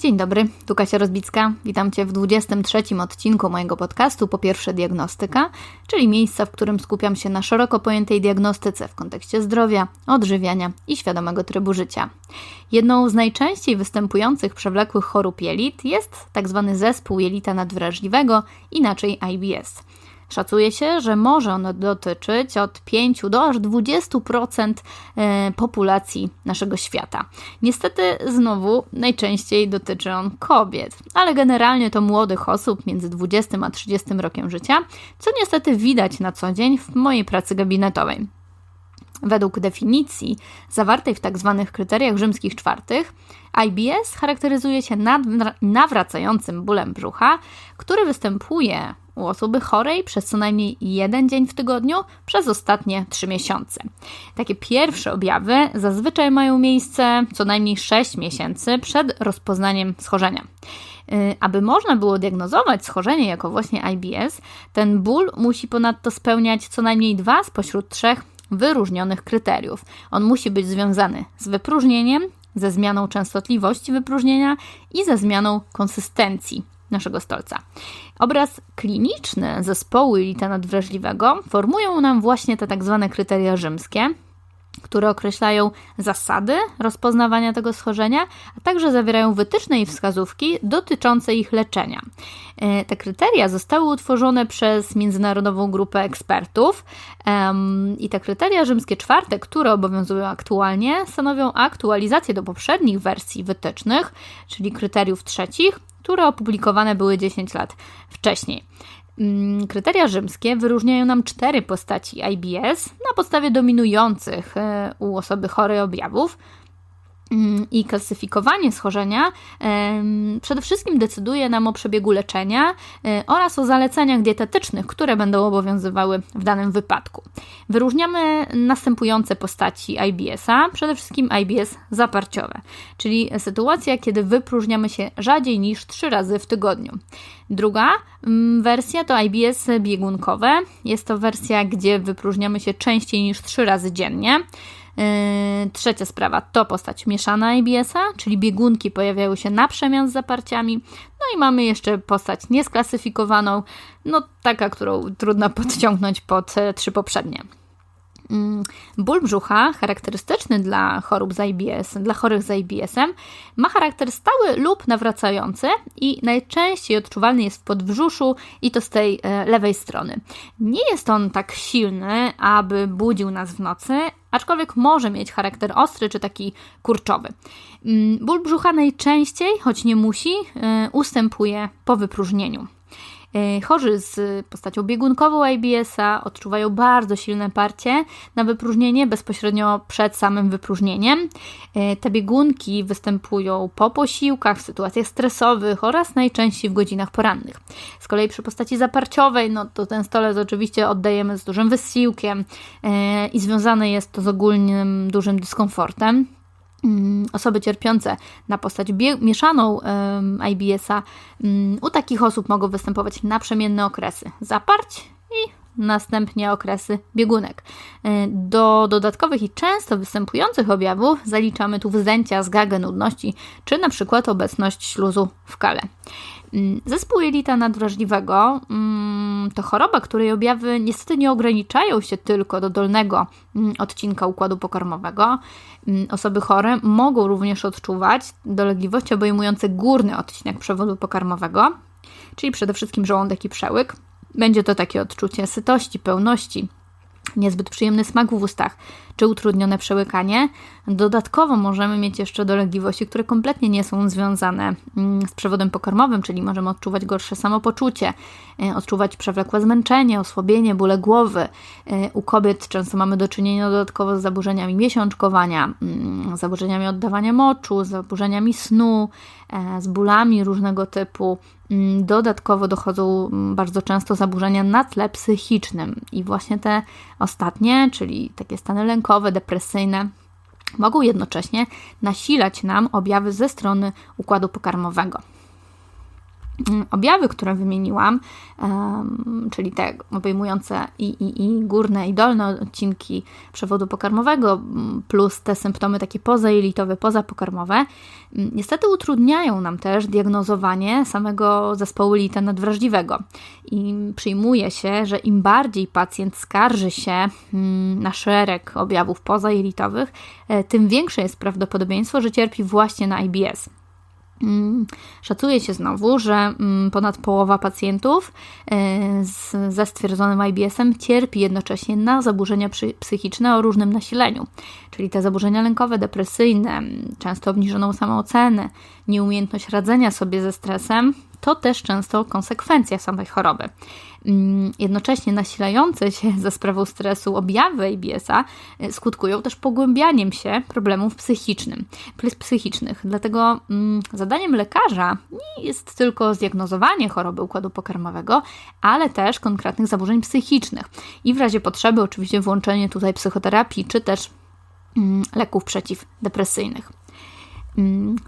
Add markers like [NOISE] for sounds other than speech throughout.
Dzień dobry, tu Kasia Rozbicka. Witam Cię w 23 odcinku mojego podcastu Po pierwsze diagnostyka, czyli miejsca, w którym skupiam się na szeroko pojętej diagnostyce w kontekście zdrowia, odżywiania i świadomego trybu życia. Jedną z najczęściej występujących przewlekłych chorób jelit jest tzw. Tak zespół jelita nadwrażliwego, inaczej IBS – Szacuje się, że może ono dotyczyć od 5 do aż 20% e, populacji naszego świata. Niestety, znowu, najczęściej dotyczy on kobiet, ale generalnie to młodych osób między 20 a 30 rokiem życia, co niestety widać na co dzień w mojej pracy gabinetowej. Według definicji zawartej w tzw. Tak kryteriach rzymskich czwartych, IBS charakteryzuje się nawracającym bólem brzucha, który występuje u osoby chorej przez co najmniej jeden dzień w tygodniu przez ostatnie 3 miesiące. Takie pierwsze objawy zazwyczaj mają miejsce co najmniej 6 miesięcy przed rozpoznaniem schorzenia. Y, aby można było diagnozować schorzenie jako właśnie IBS, ten ból musi ponadto spełniać co najmniej dwa spośród trzech wyróżnionych kryteriów. On musi być związany z wypróżnieniem, ze zmianą częstotliwości wypróżnienia i ze zmianą konsystencji naszego stolca. Obraz kliniczny zespołu jelita nadwrażliwego formują nam właśnie te tak zwane kryteria rzymskie, które określają zasady rozpoznawania tego schorzenia, a także zawierają wytyczne i wskazówki dotyczące ich leczenia. E, te kryteria zostały utworzone przez międzynarodową grupę ekspertów i te kryteria rzymskie czwarte, które obowiązują aktualnie, stanowią aktualizację do poprzednich wersji wytycznych, czyli kryteriów trzecich, które opublikowane były 10 lat wcześniej. Mm, kryteria rzymskie wyróżniają nam cztery postaci IBS na podstawie dominujących e, u osoby chorej objawów. Mm, I klasyfikowanie schorzenia przede wszystkim decyduje nam o przebiegu leczenia e, oraz o zaleceniach dietetycznych, które będą obowiązywały w danym wypadku. Wyróżniamy następujące postaci IBS-a, przede wszystkim IBS zaparciowe, czyli sytuacja, kiedy wypróżniamy się rzadziej niż 3 razy w tygodniu. Druga mm, wersja to IBS biegunkowe. Jest to wersja, gdzie wypróżniamy się częściej niż 3 razy dziennie. Yy, trzecia sprawa to postać mieszana IBS-a, czyli biegunki pojawiają się na przemian z zaparciami. No i mamy jeszcze postać niesklasyfikowaną, no taka, którą trudno podciągnąć pod e, trzy poprzednie. Mm, ból brzucha, charakterystyczny dla chorób z IBS, dla chorych z IBS-em, ma charakter stały lub nawracający i najczęściej odczuwalny jest w podbrzuszu i to z tej e, lewej strony. Nie jest on tak silny, aby budził nas w nocy, aczkolwiek może mieć charakter ostry czy taki kurczowy. Mm, ból brzucha najczęściej, choć nie musi, e, ustępuje po wypróżnieniu. E, chorzy z postacią biegunkową IBS-a odczuwają bardzo silne parcie na wypróżnienie bezpośrednio przed samym wypróżnieniem. E, te biegunki występują po posiłkach, w sytuacjach stresowych oraz najczęściej w godzinach porannych. Z kolei przy postaci zaparciowej, no to ten stolec oczywiście oddajemy z dużym wysiłkiem e, i związane jest to z ogólnym dużym dyskomfortem. Mm, osoby cierpiące na postać mieszaną IBS-a, mm, u takich osób mogą występować naprzemienne okresy. Zaparć następnie okresy biegunek. E, do dodatkowych i często występujących objawów zaliczamy tu wzdęcia, zgagę, nudności, czy na przykład obecność śluzu w kale. Mm, zespół jelita nadwrażliwego mm, to choroba, której objawy niestety nie ograniczają się tylko do dolnego mm, odcinka układu pokarmowego. Osoby chore mogą również odczuwać dolegliwości obejmujące górny odcinek przewodu pokarmowego, czyli przede wszystkim żołądek i przełyk. Będzie to takie odczucie sytości, pełności, niezbyt przyjemny smak w ustach czy utrudnione przełykanie. Dodatkowo możemy mieć jeszcze dolegliwości, które kompletnie nie są związane mm, z przewodem pokarmowym, czyli możemy odczuwać gorsze samopoczucie, e, odczuwać przewlekłe zmęczenie, osłabienie, bóle głowy. E, u kobiet często mamy do czynienia dodatkowo z zaburzeniami miesiączkowania, mm, zaburzeniami oddawania moczu, zaburzeniami snu, e, z bólami różnego typu. Mm, dodatkowo dochodzą bardzo często zaburzenia na tle psychicznym i właśnie te ostatnie, czyli takie stany lękowe, lękowe, depresyjne mogą jednocześnie nasilać nam objawy ze strony układu pokarmowego. Mm, objawy, które wymieniłam, czyli te obejmujące i, i, i górne i dolne odcinki przewodu pokarmowego, plus te symptomy takie pozajelitowe, pozapokarmowe, niestety utrudniają nam też diagnozowanie samego zespołu jelita nadwrażliwego. I przyjmuje się, że im bardziej pacjent skarży się na szereg objawów pozajelitowych, e, tym większe jest prawdopodobieństwo, że cierpi właśnie na IBS. Mm, szacuje się znowu, że mm, ponad połowa pacjentów e, z, ze stwierdzonym IBS-em cierpi jednocześnie na zaburzenia psychiczne o różnym nasileniu, czyli te zaburzenia lękowe, depresyjne, często obniżoną samoocenę, nieumiejętność radzenia sobie ze stresem, to też często konsekwencja samej choroby. Mm, jednocześnie nasilające się [LAUGHS] ze sprawą stresu objawy ABS-a e, skutkują też pogłębianiem się problemów psychicznym, psychicznych. Dlatego mm, zadaniem lekarza nie jest tylko zdiagnozowanie choroby układu pokarmowego, ale też konkretnych zaburzeń psychicznych i w razie potrzeby oczywiście włączenie tutaj psychoterapii czy też mm, leków przeciwdepresyjnych.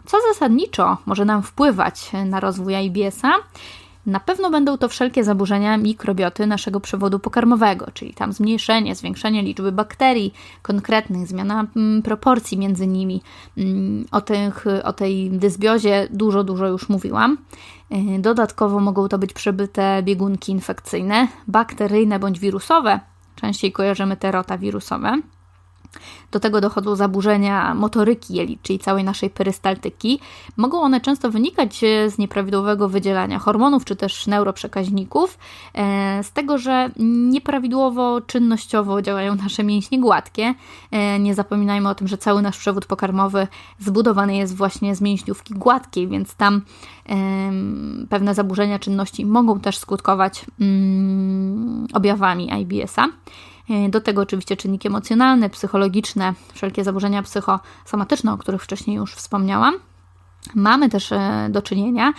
Co zasadniczo może nam wpływać na rozwój IBS-a? Na pewno będą to wszelkie zaburzenia mikrobioty naszego przewodu pokarmowego, czyli tam zmniejszenie, zwiększenie liczby bakterii konkretnych, zmiana mm, proporcji między nimi. Mm, o, tych, o tej dysbiozie dużo, dużo już mówiłam. Y, dodatkowo mogą to być przebyte biegunki infekcyjne, bakteryjne bądź wirusowe. Częściej kojarzymy te rotawirusowe. Do tego dochodzą zaburzenia motoryki jelit, czyli całej naszej perystaltyki. Mogą one często wynikać e, z nieprawidłowego wydzielania hormonów czy też neuroprzekaźników, e, z tego, że nieprawidłowo czynnościowo działają nasze mięśnie gładkie. E, nie zapominajmy o tym, że cały nasz przewód pokarmowy zbudowany jest właśnie z mięśniówki gładkiej, więc tam pewne zaburzenia czynności mogą też skutkować mm, objawami IBS-a. E, do tego oczywiście czynniki emocjonalne, psychologiczne, wszelkie zaburzenia psychosomatyczne, o których wcześniej już wspomniałam. Mamy też e, do czynienia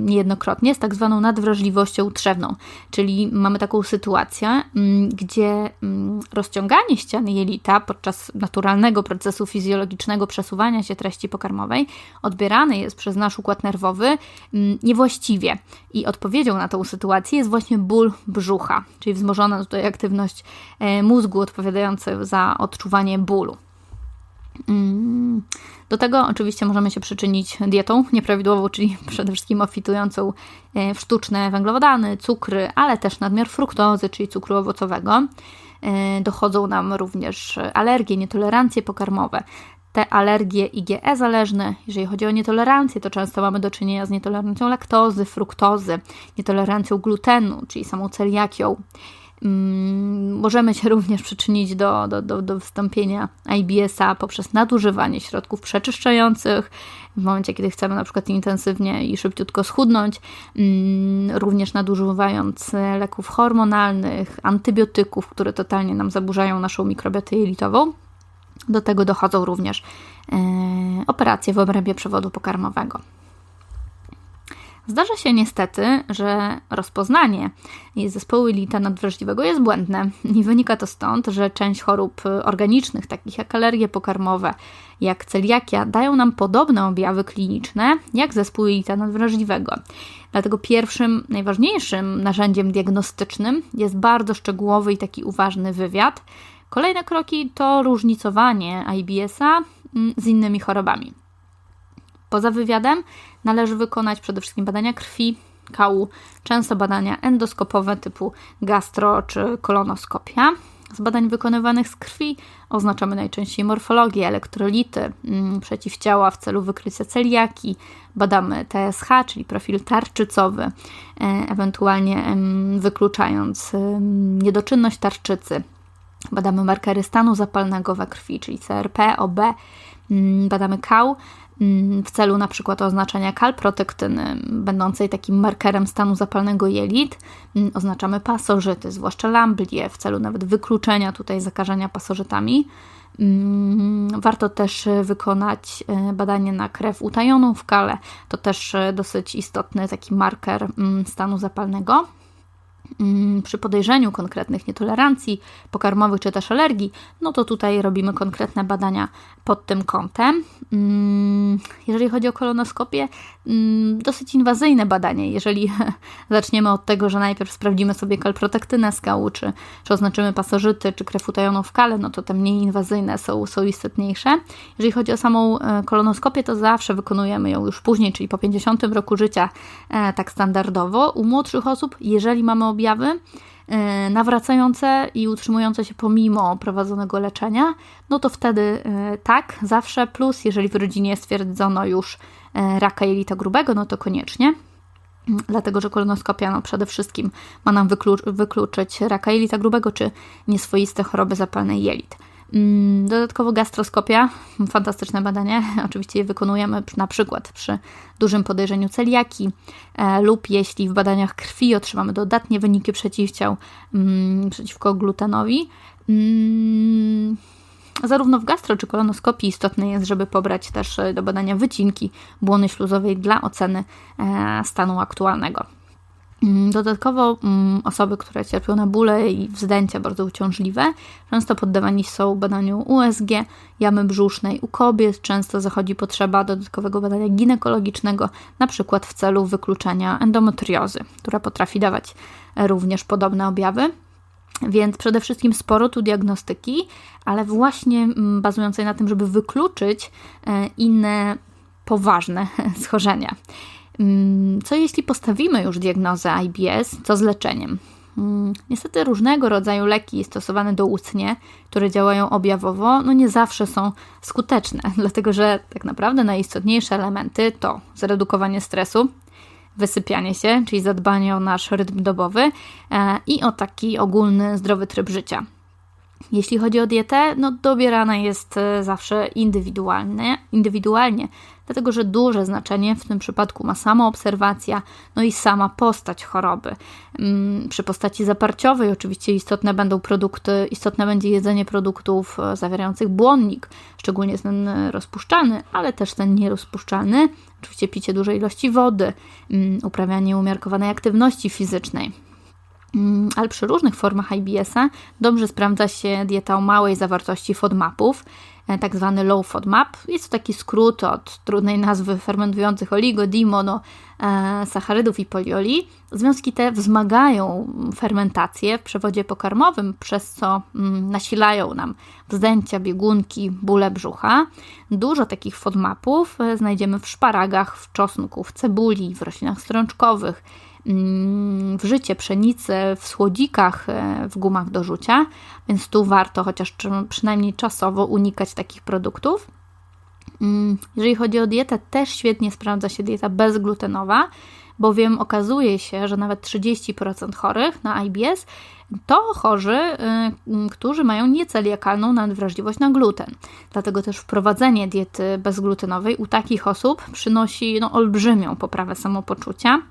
niejednokrotnie z tak zwaną nadwrażliwością trzewną, czyli mamy taką sytuację, mm, gdzie mm, rozciąganie ściany jelita podczas naturalnego procesu fizjologicznego przesuwania się treści pokarmowej odbierane jest przez nasz układ nerwowy mm, niewłaściwie. I odpowiedzią na tą sytuację jest właśnie ból brzucha, czyli wzmożona tutaj aktywność e, mózgu odpowiadająca za odczuwanie bólu. Do tego oczywiście możemy się przyczynić dietą nieprawidłową, czyli [LAUGHS] przede wszystkim obfitującą e, w sztuczne węglowodany, cukry, ale też nadmiar fruktozy, czyli cukru owocowego. E, dochodzą nam również alergie, nietolerancje pokarmowe. Te alergie IgE zależne, jeżeli chodzi o nietolerancję, to często mamy do czynienia z nietolerancją laktozy, fruktozy, nietolerancją glutenu, czyli samą celiakią. Mm, możemy się również przyczynić do, do, do, do wystąpienia IBS-a poprzez nadużywanie środków przeczyszczających, w momencie, kiedy chcemy na przykład intensywnie i szybciutko schudnąć, mm, również nadużywając leków hormonalnych, antybiotyków, które totalnie nam zaburzają naszą mikrobiotę jelitową. Do tego dochodzą również e, operacje w obrębie przewodu pokarmowego. Zdarza się niestety, że rozpoznanie zespołu jelita nadwrażliwego jest błędne i wynika to stąd, że część chorób organicznych, takich jak alergie pokarmowe, jak celiakia, dają nam podobne objawy kliniczne jak zespół jelita nadwrażliwego. Dlatego pierwszym, najważniejszym narzędziem diagnostycznym jest bardzo szczegółowy i taki uważny wywiad. Kolejne kroki to różnicowanie IBS-a mm, z innymi chorobami. Poza wywiadem należy wykonać przede wszystkim badania krwi, kału, często badania endoskopowe typu gastro czy kolonoskopia. Z badań wykonywanych z krwi oznaczamy najczęściej morfologię, elektrolity, mm, przeciwciała w celu wykrycia celiaki, badamy TSH, czyli profil tarczycowy, e, ewentualnie wykluczając niedoczynność tarczycy. Badamy markery stanu zapalnego we krwi, czyli CRP, OB, mm, badamy kał, w celu na przykład oznaczenia kalprotektyny, będącej takim markerem stanu zapalnego jelit, mm, oznaczamy pasożyty, zwłaszcza lamblię, w celu nawet wykluczenia tutaj zakażenia pasożytami. Mm, warto też wykonać e, badanie na krew utajoną w kale. To też e, dosyć istotny taki marker stanu zapalnego. Mm, przy podejrzeniu konkretnych nietolerancji pokarmowych czy też alergii, no to tutaj robimy konkretne badania pod tym kątem. Mm, jeżeli chodzi o kolonoskopię, mm, dosyć inwazyjne badanie. Jeżeli [LAUGHS] zaczniemy od tego, że najpierw sprawdzimy sobie kalprotektynę skału, czy, czy oznaczymy pasożyty, czy krew utajoną w kale, no to te mniej inwazyjne są, są istotniejsze. Jeżeli chodzi o samą e, kolonoskopię, to zawsze wykonujemy ją już później, czyli po 50 roku życia, e, tak standardowo. U młodszych osób, jeżeli mamy objawy, e, nawracające i utrzymujące się pomimo prowadzonego leczenia, no to wtedy tak, zawsze plus, jeżeli w rodzinie stwierdzono już raka jelita grubego, no to koniecznie dlatego że kolonoskopia no, przede wszystkim ma nam wykluczyć raka jelita grubego czy nieswoiste choroby zapalnej jelit. Mm, dodatkowo gastroskopia, fantastyczne badanie. [LAUGHS] Oczywiście je wykonujemy na przykład przy dużym podejrzeniu celiaki e, lub jeśli w badaniach krwi otrzymamy dodatnie wyniki przeciwciał mm, przeciwko glutenowi. Mm, zarówno w gastro czy kolonoskopii istotne jest, żeby pobrać też e, do badania wycinki błony śluzowej dla oceny e, stanu aktualnego. Mm, dodatkowo mm, osoby, które cierpią na bóle i wzdęcia bardzo uciążliwe, często poddawani są badaniu USG, jamy brzusznej. U kobiet często zachodzi potrzeba dodatkowego badania ginekologicznego, na przykład w celu wykluczenia endometriozy, która potrafi dawać również podobne objawy. Więc przede wszystkim sporo tu diagnostyki, ale właśnie mm, bazującej na tym, żeby wykluczyć e, inne poważne [LAUGHS] schorzenia. Mm, co jeśli postawimy już diagnozę IBS, co z leczeniem? Mm, niestety różnego rodzaju leki stosowane doustnie, które działają objawowo, no nie zawsze są skuteczne, [LAUGHS] dlatego że tak naprawdę najistotniejsze elementy to zredukowanie stresu, wysypianie się, czyli zadbanie o nasz rytm dobowy e, i o taki ogólny zdrowy tryb życia. Jeśli chodzi o dietę, no dobierana jest e, zawsze indywidualnie, indywidualnie, dlatego że duże znaczenie w tym przypadku ma sama obserwacja, no i sama postać choroby. Mm, przy postaci zaparciowej oczywiście istotne będą produkty, istotne będzie jedzenie produktów e, zawierających błonnik, szczególnie ten e, rozpuszczalny, ale też ten nierozpuszczalny, oczywiście picie dużej ilości wody, mm, uprawianie umiarkowanej aktywności fizycznej. Mm, ale przy różnych formach IBS-a dobrze sprawdza się dieta o małej zawartości FODMAPów, e, tak zwany low FODMAP. Jest to taki skrót od trudnej nazwy fermentujących oligo, dimono, e, sacharydów i polioli. Związki te wzmagają fermentację w przewodzie pokarmowym, przez co mm, nasilają nam wzdęcia, biegunki, bóle brzucha. Dużo takich FODMAPów e, znajdziemy w szparagach, w czosnku, w cebuli, w roślinach strączkowych, w życie pszenicy w słodzikach, e, w gumach do rzucia, więc tu warto chociaż przynajmniej czasowo unikać takich produktów. Mm, jeżeli chodzi o dietę, też świetnie sprawdza się dieta bezglutenowa, bowiem okazuje się, że nawet 30% chorych na IBS to chorzy, y, którzy mają nieceliakalną nadwrażliwość na gluten. Dlatego też wprowadzenie diety bezglutenowej u takich osób przynosi no, olbrzymią poprawę samopoczucia.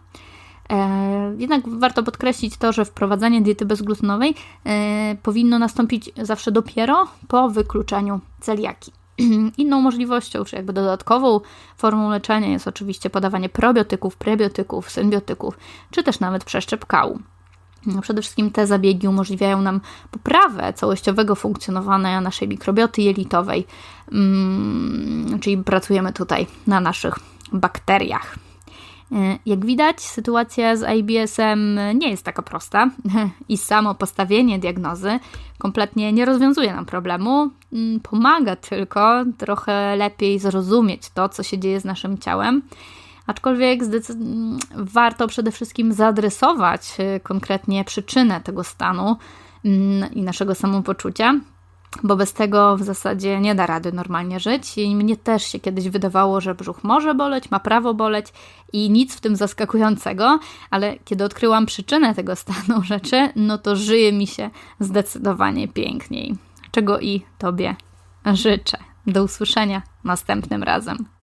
E, jednak warto podkreślić to, że wprowadzanie diety bezglutenowej e, powinno nastąpić zawsze dopiero po wykluczeniu celiaki. [CLEARS THROAT] Inną możliwością, czy jakby dodatkową formą leczenia jest oczywiście podawanie probiotyków, prebiotyków, symbiotyków, czy też nawet przeszczep kału. No, przede wszystkim te zabiegi umożliwiają nam poprawę całościowego funkcjonowania naszej mikrobioty jelitowej, mm, czyli pracujemy tutaj na naszych bakteriach. E, jak widać, sytuacja z IBS-em nie jest taka prosta [LAUGHS] i samo postawienie diagnozy kompletnie nie rozwiązuje nam problemu, mm, pomaga tylko trochę lepiej zrozumieć to, co się dzieje z naszym ciałem. Aczkolwiek mm, warto przede wszystkim zaadresować e, konkretnie przyczynę tego stanu mm, i naszego samopoczucia, bo bez tego w zasadzie nie da rady normalnie żyć. I mnie też się kiedyś wydawało, że brzuch może boleć, ma prawo boleć i nic w tym zaskakującego, ale kiedy odkryłam przyczynę tego stanu [LAUGHS] rzeczy, no to żyje mi się zdecydowanie piękniej. Czego i Tobie życzę. Do usłyszenia następnym razem.